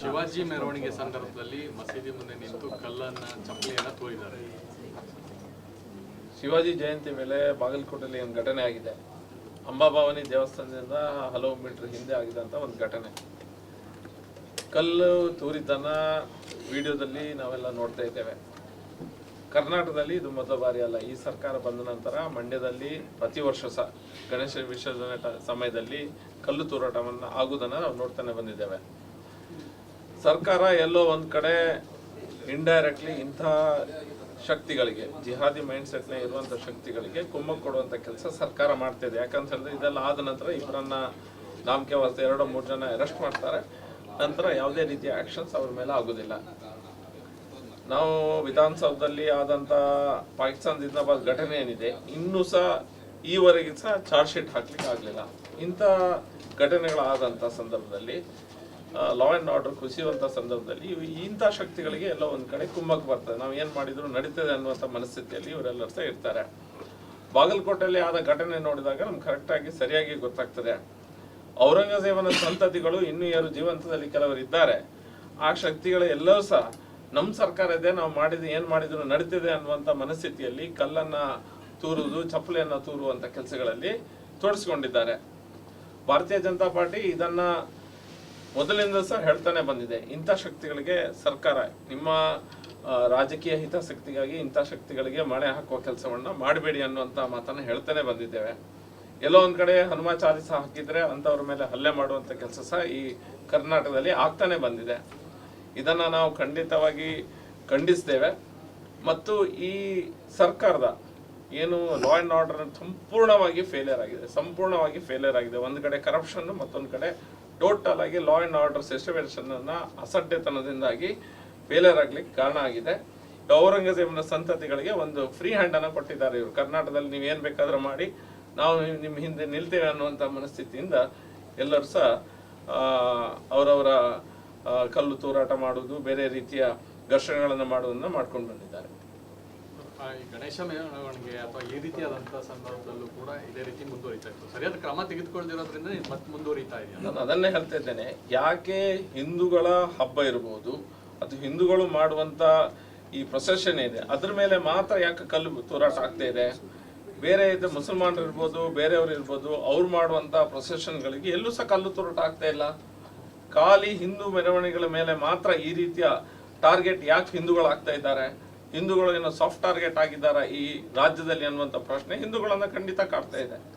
ಶಿವಾಜಿ ಮೆರವಣಿಗೆ ಸಂದರ್ಭದಲ್ಲಿ ಮಸೀದಿ ಮುಂದೆ ನಿಂತು ಕಲ್ಲನ್ನ, ಚಪ್ಪಲಿಯನ್ನ ತೋರಿದ್ದಾರೆ. ಶಿವಾಜಿ ಜಯಂತಿ ಮೇಲೆ ಬಾಗಲಕೋಟೆಯಲ್ಲಿ ಒಂದು ಘಟನೆ ಆಗಿದೆ. ಅಂಬಾಭವಾನಿ ದೇವಸ್ಥಾನದಿಂದ ಹಲವು ಮೀಟರ್ ಹಿಂದೆ ಆಗಿದಂಥ ಒಂದು ಘಟನೆ. ಕಲ್ಲು ತೂರಿದ್ದನ್ನ ವಿಡಿಯೋದಲ್ಲಿ ನಾವೆಲ್ಲ ನೋಡ್ತಾ ಇದ್ದೇವೆ. ಕರ್ನಾಟಕದಲ್ಲಿ ಇದು ಮೊದಲ ಬಾರಿ ಅಲ್ಲ, ಈ ಸರ್ಕಾರ ಬಂದ ನಂತರ ಮಂಡ್ಯದಲ್ಲಿ ಪ್ರತಿ ವರ್ಷ ಸಹ ಗಣೇಶ ವಿಸರ್ಜನೆ ಸಮಯದಲ್ಲಿ ಕಲ್ಲು ತೂರಾಟವನ್ನು ಆಗುವುದನ್ನು ನಾವು ನೋಡ್ತಾನೆ ಬಂದಿದ್ದೇವೆ. ಸರ್ಕಾರ ಎಲ್ಲೋ ಒಂದ್ ಕಡೆ ಇಂಡೈರೆಕ್ಟ್ಲಿ ಇಂಥ ಶಕ್ತಿಗಳಿಗೆ, ಜಿಹಾದಿ ಮೈಂಡ್ ಸೆಟ್ನ ಇರುವಂಥ ಶಕ್ತಿಗಳಿಗೆ ಕುಮ್ಮಕ್ಕು ಕೊಡುವಂಥ ಕೆಲಸ ಸರ್ಕಾರ ಮಾಡ್ತಿದೆ ಯಾಕಂತ ಹೇಳಿದ್ರೆ ಇದೆಲ್ಲ ಆದ ನಂತರ ಇವರನ್ನ ನಾಮಕೆ ವಾಸ್ತೆ ಎರಡು ಮೂರು ಜನ ಅರೆಸ್ಟ್ ಮಾಡ್ತಾರೆ. ನಂತರ ಯಾವುದೇ ರೀತಿಯ ಆಕ್ಷನ್ಸ್ ಅವ್ರ ಮೇಲೆ ಆಗೋದಿಲ್ಲ. ನಾವು ವಿಧಾನಸೌಧದಲ್ಲಿ ಆದಂಥ ಪಾಕಿಸ್ತಾನ ಜಿಂದಾಬಾದ್ ಘಟನೆ ಏನಿದೆ, ಇನ್ನೂ ಸಹ ಈವರೆಗೆ ಸಹ ಚಾರ್ಜ್ ಶೀಟ್ ಹಾಕ್ಲಿಕ್ಕೆ ಆಗಲಿಲ್ಲ. ಇಂಥ ಘಟನೆಗಳಾದಂಥ ಸಂದರ್ಭದಲ್ಲಿ ಲಾ ಆ್ಯಂಡ್ ಆರ್ಡರ್ ಕುಸಿಯುವಂಥ ಸಂದರ್ಭದಲ್ಲಿ ಇಂಥ ಶಕ್ತಿಗಳಿಗೆ ಎಲ್ಲ ಒಂದ್ ಕಡೆ ಕುಮ್ಮಕ್ಕೆ ಬರ್ತದೆ. ನಾವು ಏನು ಮಾಡಿದ್ರು ನಡೀತದೆ ಅನ್ನುವಂಥ ಮನಸ್ಥಿತಿಯಲ್ಲಿ ಇವರೆಲ್ಲರೂ ಸಹ ಇರ್ತಾರೆ. ಬಾಗಲಕೋಟೆಯಲ್ಲಿ ಆದ ಘಟನೆ ನೋಡಿದಾಗ ನಮ್ಗೆ ಕರೆಕ್ಟಾಗಿ ಸರಿಯಾಗಿ ಗೊತ್ತಾಗ್ತದೆ. ಔರಂಗಜೇಬನ ಸಂತತಿಗಳು ಇನ್ನು ಯಾರು ಜೀವಂತದಲ್ಲಿ ಕೆಲವರು ಇದ್ದಾರೆ ಆ ಶಕ್ತಿಗಳ ಎಲ್ಲರೂ ಸಹ ನಮ್ಮ ಸರ್ಕಾರ ಇದೆ, ನಾವು ಮಾಡಿದ ಏನು ಮಾಡಿದ್ರು ನಡೀತಿದೆ ಅನ್ನುವಂಥ ಮನಸ್ಥಿತಿಯಲ್ಲಿ ಕಲ್ಲನ್ನ ತೂರುವುದು, ಚಪ್ಪಲಿಯನ್ನ ತೂರುವಂಥ ಕೆಲಸಗಳಲ್ಲಿ ತೊಡಸ್ಕೊಂಡಿದ್ದಾರೆ. ಭಾರತೀಯ ಜನತಾ ಪಾರ್ಟಿ ಇದನ್ನ ಮೊದಲಿಂದ ಸಹ ಹೇಳ್ತಾನೆ ಬಂದಿದೆ, ಇಂಥ ಶಕ್ತಿಗಳಿಗೆ ಸರ್ಕಾರ, ನಿಮ್ಮ ರಾಜಕೀಯ ಹಿತಾಸಕ್ತಿಗಾಗಿ ಇಂಥ ಶಕ್ತಿಗಳಿಗೆ ಮಳೆ ಹಾಕುವ ಕೆಲಸವನ್ನ ಮಾಡಬೇಡಿ ಅನ್ನುವಂಥ ಮಾತನ್ನ ಹೇಳ್ತಾನೆ ಬಂದಿದ್ದೇವೆ. ಎಲ್ಲೋ ಒಂದ್ ಕಡೆ ಹನುಮಾಚಾರಿ ಸಹ ಹಾಕಿದ್ರೆ ಅಂತವ್ರ ಮೇಲೆ ಹಲ್ಲೆ ಮಾಡುವಂತ ಕೆಲಸ ಸಹ ಈ ಕರ್ನಾಟಕದಲ್ಲಿ ಆಗ್ತಾನೆ ಬಂದಿದೆ. ಇದನ್ನ ನಾವು ಖಂಡಿತವಾಗಿ ಖಂಡಿಸ್ತೇವೆ. ಮತ್ತು ಈ ಸರ್ಕಾರದ ಏನು ಲಾ ಅಂಡ್ ಆರ್ಡರ್ ಸಂಪೂರ್ಣವಾಗಿ ಫೇಲಿಯರ್ ಆಗಿದೆ, ಸಂಪೂರ್ಣವಾಗಿ ಫೇಲಿಯರ್ ಆಗಿದೆ. ಒಂದು ಕಡೆ ಕರಪ್ಷನ್ ಮತ್ತೊಂದು ಕಡೆ ಟೋಟಲ್ ಆಗಿ ಲಾ ಅಂಡ್ ಆರ್ಡರ್ ಸಿಸ್ಟಮೇಷನ್ ಅನ್ನ ಅಸಡ್ಡೆತನದಿಂದಾಗಿ ಫೇಲಿಯರ್ ಆಗ್ಲಿಕ್ಕೆ ಕಾರಣ ಆಗಿದೆ. ಔರಂಗಜೇಬನ ಸಂತತಿಗಳಿಗೆ ಒಂದು ಫ್ರೀ ಹ್ಯಾಂಡ್ ಅನ್ನ ಕೊಟ್ಟಿದ್ದಾರೆ ಇವರು. ಕರ್ನಾಟಕದಲ್ಲಿ ನೀವು ಏನ್ ಬೇಕಾದ್ರೂ ಮಾಡಿ, ನಾವು ನಿಮ್ಮ ಹಿಂದೆ ನಿಲ್ತೇವೆ ಅನ್ನುವಂಥ ಮನಸ್ಥಿತಿಯಿಂದ ಎಲ್ಲರೂ ಸಹ ಅವರವರ ಕಲ್ಲು ತೂರಾಟ ಮಾಡುವುದು, ಬೇರೆ ರೀತಿಯ ಘರ್ಷಣೆಗಳನ್ನು ಮಾಡುವುದನ್ನು ಮಾಡ್ಕೊಂಡು ಬಂದಿದ್ದಾರೆ. ಗಣೇಶ ಮೆರವಣಿಗೆ ಅಥವಾ ಈ ರೀತಿಯಾದಂತಹ ಸಂದರ್ಭದಲ್ಲೂ ಕೂಡ ಇದೇ ರೀತಿ ಮುಂದುವರಿತಾ ಇತ್ತು. ಸರಿಯಾದ ಕ್ರಮ ತೆಗೆದುಕೊಳ್ಳದಿರೋದ್ರಿಂದ ಮತ್ತೆ ಮುಂದುವರಿತಾ ಇದೆಯಾ ನಾನು ಅದನ್ನೇ ಹೇಳ್ತಾ ಇದ್ದೇನೆ. ಯಾಕೆ ಹಿಂದೂಗಳ ಹಬ್ಬ ಇರಬಹುದು ಅದು ಹಿಂದೂಗಳು ಮಾಡುವಂತ ಈ ಪ್ರೊಸೆಷನ್ ಇದೆ. ಅದ್ರ ಮೇಲೆ ಮಾತ್ರ ಯಾಕೆ ಕಲ್ಲು ತೋರಾಟ ಆಗ್ತಾ ಇದೆ? ಬೇರೆ ಇದು ಮುಸಲ್ಮಾನರು ಇರ್ಬೋದು, ಬೇರೆಯವರು ಇರ್ಬೋದು, ಅವ್ರು ಮಾಡುವಂತ ಪ್ರೊಸೆಷನ್ಗಳಿಗೆ ಎಲ್ಲೂ ಸಹ ಕಲ್ಲು ತೋರಾಟ ಆಗ್ತಾ ಇಲ್ಲ. ಖಾಲಿ ಹಿಂದೂ ಮೆರವಣಿಗೆಗಳ ಮೇಲೆ ಮಾತ್ರ ಈ ರೀತಿಯ ಟಾರ್ಗೆಟ್ ಯಾಕೆ ಹಿಂದೂಗಳು ಆಗ್ತಾ ಇದ್ದಾರೆ? ಹಿಂದೂಗಳು ಏನೋ ಸಾಫ್ಟ್ ಟಾರ್ಗೆಟ್ ಆಗಿದ್ದಾರಾ ಈ ರಾಜ್ಯದಲ್ಲಿ ಅನ್ನುವಂಥ ಪ್ರಶ್ನೆ ಹಿಂದೂಗಳನ್ನು ಖಂಡಿತ ಕಾಡ್ತಾ ಇದೆ.